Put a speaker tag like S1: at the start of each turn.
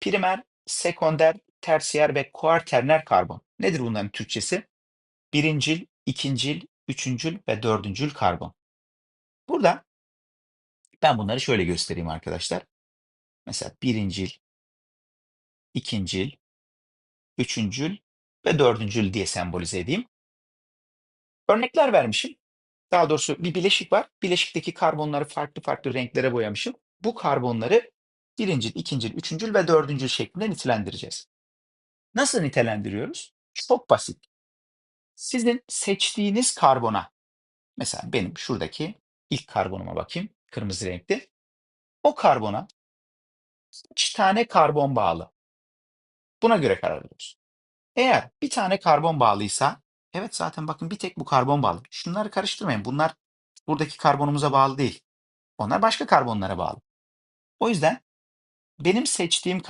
S1: Primer, sekonder, tersiyer ve kuarterner karbon. Nedir bunların Türkçesi? Birincil, ikincil, üçüncül ve dördüncül karbon. Burada ben bunları şöyle göstereyim arkadaşlar. Mesela birincil, ikincil, üçüncül ve dördüncül diye sembolize edeyim. Örnekler vermişim. Daha doğrusu bir bileşik var. Bileşikteki karbonları farklı farklı renklere boyamışım. Bu karbonları birincil, ikincil, üçüncül ve dördüncül şeklinde nitelendireceğiz. Nasıl nitelendiriyoruz? Çok basit. Sizin seçtiğiniz karbona, mesela benim şuradaki ilk karbonuma bakayım, kırmızı renkli. O karbona kaç tane karbon bağlı? Buna göre karar veriyoruz. Eğer bir tane karbon bağlıysa, evet zaten bakın bir tek bu karbon bağlı. Şunları karıştırmayın. Bunlar buradaki karbonumuza bağlı değil. Onlar başka karbonlara bağlı. O yüzden benim seçtiğim